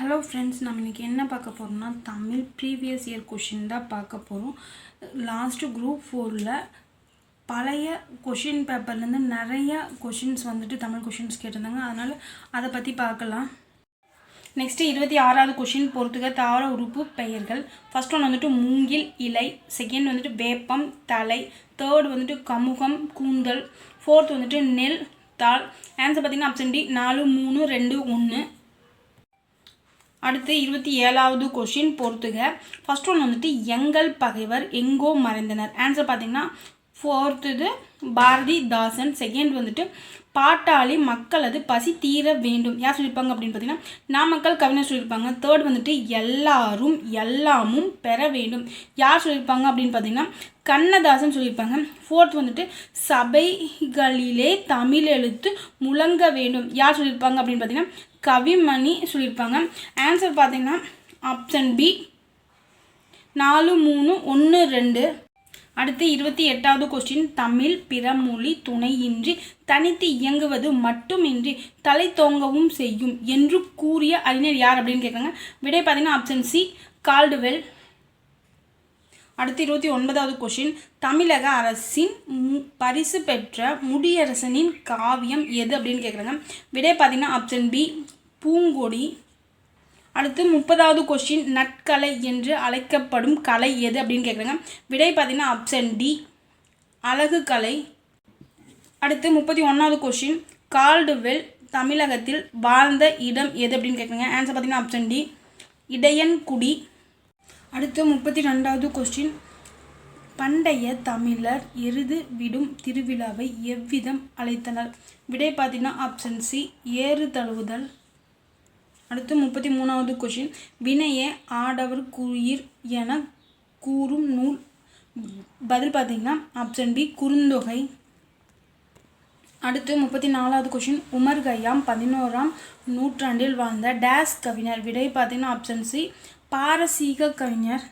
Hello friends நம்ம இன்றைக்கி என்ன பார்க்க போகிறோம்னா தமிழ் ப்ரீவியஸ் இயர் கொஷின் தான் பார்க்க போகிறோம் லாஸ்ட்டு குரூப் ஃபோரில் பழைய கொஷின் பேப்பர்லேருந்து நிறைய கொஷின்ஸ் வந்துட்டு தமிழ் கொஷின்ஸ் கேட்டிருந்தாங்க. அதனால் அதை பற்றி பார்க்கலாம். நெக்ஸ்ட்டு இருபத்தி ஆறாவது கொஷின் பொறுத்துக தாவர உறுப்பு பெயர்கள். ஃபஸ்ட் ஒன் வந்துட்டு மூங்கில் இலை. செகண்ட் வந்துட்டு வேப்பம் தலை. தேர்ட் வந்துட்டு கமுகம் கூந்தல். ஃபோர்த் வந்துட்டு நெல் தாள். ஆன்சர் பார்த்தீங்கன்னா ஆப்ஷன் டி நாலு மூணு ரெண்டு ஒன்று அடுத்து இருபத்தி ஏழாவது கொஷின் பொறுத்துக. ஃபர்ஸ்ட் ஒன் வந்துட்டு எங்கள் பகைவர் எங்கோ மறைந்தனர். ஆன்சர் பார்த்தீங்கன்னா ஃபோர்த்துது பாரதிதாசன். செகண்ட் வந்துட்டு பாட்டாளி மக்களது பசி தீர வேண்டும். யார் சொல்லியிருப்பாங்க அப்படின்னு பார்த்தீங்கன்னா நாமக்கல் கவிஞர் சொல்லியிருப்பாங்க தேர்ட் வந்துட்டு எல்லாரும் எல்லாமும் பெற வேண்டும். யார் சொல்லியிருப்பாங்க அப்படின்னு பார்த்தீங்கன்னா கண்ணதாசன் சொல்லியிருப்பாங்க ஃபோர்த் வந்துட்டு சபைகளிலே தமிழ் எழுத்து முழங்க வேண்டும். யார் சொல்லியிருப்பாங்க அப்படின்னு பார்த்தீங்கன்னா கவிமணி சொல்லியிருப்பாங்க. ஆன்சர் பார்த்தீங்கன்னா ஆப்ஷன் பி நாலு மூணு ஒன்று ரெண்டு. அடுத்து இருபத்தி எட்டாவது கொஸ்டின் தமிழ் பிறமொழி துணையின்றி தனித்து இயங்குவது மட்டுமின்றி தலை தோங்கவும் செய்யும் என்று கூறிய அறிஞர் யார் அப்படின்னு கேட்குறாங்க. விடை பார்த்தீங்கன்னா ஆப்ஷன் சி கால்டுவெல். அடுத்து இருபத்தி ஒன்பதாவது கொஷின் தமிழக அரசின் மு- பரிசு பெற்ற முடியரசனின் காவியம் எது அப்படின்னு கேட்குறாங்க விடை பார்த்தீங்கன்னா ஆப்ஷன் பி பூங்கொடி. அடுத்து முப்பதாவது கொஷின் நட்கலை என்று அழைக்கப்படும் கலை எது அப்படின்னு கேட்குறாங்க விடை பார்த்தீங்கன்னா ஆப்ஷன் டி அழகு கலை. அடுத்து முப்பத்தி ஒன்றாவது கொஷின் கால்டுவெல் தமிழகத்தில் வாழ்ந்த இடம் எது அப்படின்னு கேட்குறாங்க ஆன்சர் பார்த்தீங்கன்னா ஆப்ஷன் டி இடையன்குடி. அடுத்து முப்பத்தி ரெண்டாவது கொஸ்டின் பண்டைய தமிழர் எருது விடும் திருவிழாவை எவ்விதம் அழைத்தனர்? விடை பார்த்தீங்கன்னா ஆப்ஷன் சி ஏறு தழுவுதல். அடுத்து முப்பத்தி மூணாவது கொஷின் வினைய ஆடவர் குயிர் என கூறும் நூல். பதில் பார்த்தீங்கன்னா ஆப்ஷன் பி குறுந்தொகை. அடுத்து முப்பத்தி நாலாவது கொஷின் உமர் கய்யாம் பதினோராம் நூற்றாண்டில் வாழ்ந்த டேஸ் கவிஞர். விடை பார்த்தீங்கன்னா ஆப்ஷன் சி பாரசீக கவிஞர்.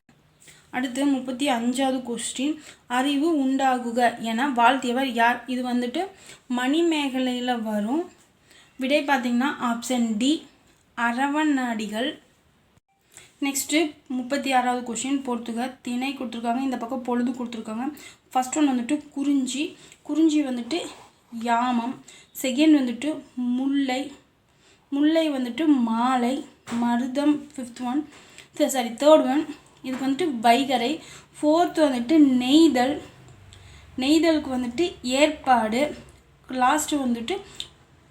அடுத்து முப்பத்தி அஞ்சாவது கொஸ்டின் அறிவு உண்டாகுக என வாழ்த்தியவர் யார்? இது வந்துட்டு மணிமேகலையில் வரும். விடை பார்த்தீங்கன்னா ஆப்ஷன் டி அரவணாடிகள். நெக்ஸ்ட்டு முப்பத்தி ஆறாவது கொஷின் பொறுத்துக திணை கொடுத்துருக்காங்க. இந்த பக்கம் பொழுது கொடுத்துருக்காங்க. ஃபஸ்ட் ஒன் வந்துட்டு குறிஞ்சி. குறிஞ்சி வந்துட்டு யாமம். செகண்ட் வந்துட்டு முல்லை. முல்லை வந்துட்டு மாலை. மருதம் fifth one sorry third one இதுக்கு வந்துட்டு வைகரை ஃபோர்த் வந்துட்டு நெய்தல். நெய்தலுக்கு வந்துட்டு ஏற்பாடு. லாஸ்ட்டு வந்துட்டு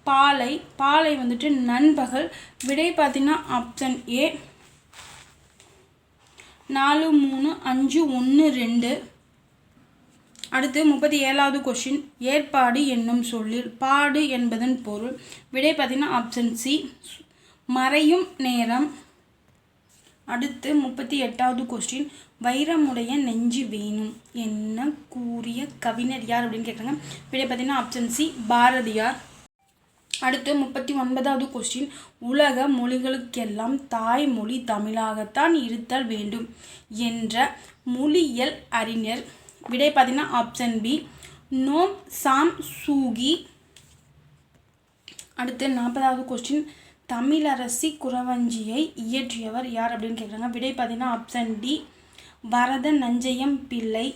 பாலை. பாலை வந்துட்டு நண்பகல். விடை பார்த்தீங்கன்னா ஆப்ஷன் ஏ நாலு மூணு அஞ்சு ஒன்று ரெண்டு. அடுத்து முப்பத்தி ஏழாவது கொஷின் ஏற்பாடு என்னும் சொல்லில். பாடு என்பதன் பொருள். விடை பார்த்தீங்கன்னா ஆப்ஷன் சி மறையும் நேரம். அடுத்து முப்பத்தி எட்டாவது கொஸ்டின் வைரமுடைய நெஞ்சு வேணும். என்ன கூறிய கவிஞர் யார் அப்படின்னு கேட்குறாங்க விடை பார்த்தீங்கன்னா ஆப்ஷன் சி பாரதியார். அடுத்து முப்பத்தி ஒன்பதாவது கொஸ்டின் உலக மொழிகளுக்கெல்லாம் தாய்மொழி தமிழாகத்தான் இருத்தல் வேண்டும் என்ற மொழியியல் அறிஞர். விடை பார்த்தீங்கன்னா option B Noam Chomsky. அடுத்து நாற்பதாவது கொஸ்டின் தமிழரசி குறவஞ்சியை இயற்றியவர் யார் அப்படின்னு கேட்குறாங்க விடை பார்த்தீங்கன்னா ஆப்ஷன் டி வரத நஞ்சையம் பிள்ளை.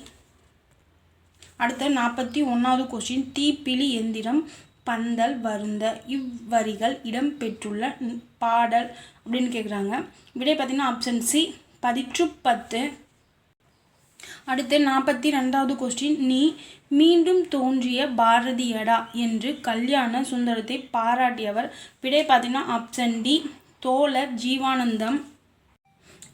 அடுத்த நாற்பத்தி ஒன்றாவது கொஸ்டின் தீப்பிலி எந்திரம் பந்தல் வருந்த இவ்வரிகள் இடம்பெற்றுள்ள பாடல் அப்படின்னு கேட்குறாங்க விடை பார்த்தீங்கன்னா ஆப்ஷன் சி பதிற்று பத்து அடுத்து நாற்பத்தி ரெண்டாவது கொஸ்டின் நீ மீண்டும் தோன்றிய பாரதியடா என்று கல்யாண சுந்தரத்தை பாராட்டியவர் விடை பார்த்தீங்கன்னா ஆப்ஷன் டி தோழர் ஜீவானந்தம்.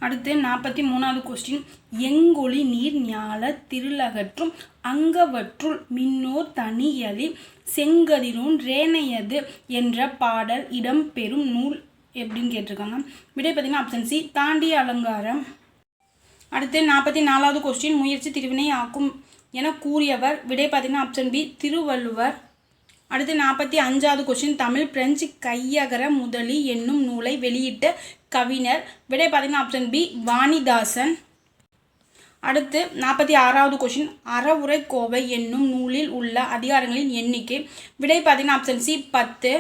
அடுத்து நாற்பத்தி மூணாவது கொஸ்டின் எங்கொளி நீர் ஞால திருளகற்றும் அங்கவற்றுள் மின்னோர் தனியலி செங்கதிரூன் ரேனையது என்ற பாடல் இடம்பெறும் நூல் எப்படின்னு கேட்டிருக்காங்க. விடை பார்த்தீங்கன்னா ஆப்ஷன் சி தாண்டிய அலங்காரம். அடுத்து நாற்பத்தி நாலாவது கொஸ்டின் முயற்சி திருவினை ஆக்கும் என கூறியவர் விடை பார்த்தீங்கன்னா ஆப்ஷன் பி திருவள்ளுவர். அடுத்து நாற்பத்தி அஞ்சாவது கொஸ்டின் தமிழ் பிரெஞ்சு கையகர முதலி என்னும் நூலை வெளியிட்ட கவிஞர். விடை பார்த்தீங்கன்னா ஆப்ஷன் பி வாணிதாசன். அடுத்து நாற்பத்தி ஆறாவது கொஷின் அறவுரை கோவை என்னும் நூலில் உள்ள அதிகாரங்களின் எண்ணிக்கை. விடை பார்த்தீங்கன்னா ஆப்ஷன் சி பத்து.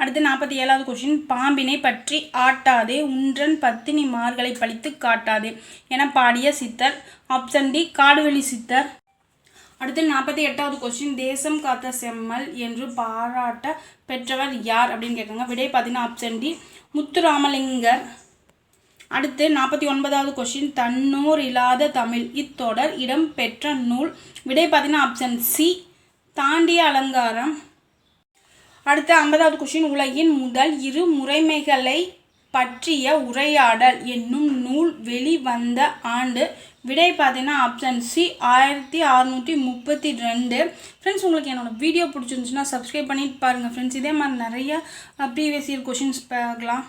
அடுத்து நாற்பத்தி ஏழாவது கொஷின் பாம்பினை பற்றி ஆட்டாதே உன்றன் பத்தினி மார்களை பழித்து காட்டாதே என பாடிய சித்தர். ஆப்ஷன் டி காடுவெளி சித்தர். அடுத்து நாற்பத்தி எட்டாவது கொஸ்டின் தேசம் காத்த செம்மல் என்று பாராட்ட பெற்றவர் யார் அப்படின்னு கேட்குறாங்க. விடை பார்த்தீங்கன்னா ஆப்ஷன் டி முத்துராமலிங்கர். அடுத்து நாற்பத்தி ஒன்பதாவது கொஸ்டின் தன்னோர் இல்லாத தமிழ். இத்தொடர் இடம் பெற்ற நூல். விடை பார்த்தீங்கன்னா ஆப்ஷன் சி தாண்டிய அலங்காரம். அடுத்து ஐம்பதாவது கொஷின் உலகின் முதல் இரு முறைமைகளை பற்றிய உரையாடல் என்னும் நூல் வெளிவந்த ஆண்டு. விடை பார்த்தீங்கன்னா ஆப்ஷன் சி ஆயிரத்தி அறநூற்றி முப்பத்தி ரெண்டு. ஃப்ரெண்ட்ஸ் உங்களுக்கு என்னோட வீடியோ பிடிச்சிருந்துச்சுன்னா சப்ஸ்கிரைப் பண்ணிட்டு பாருங்கள் ஃப்ரெண்ட்ஸ் இதே மாதிரி நிறைய ப்ரீவியஸ் இயர் கொஷின்ஸ் பார்க்கலாம்.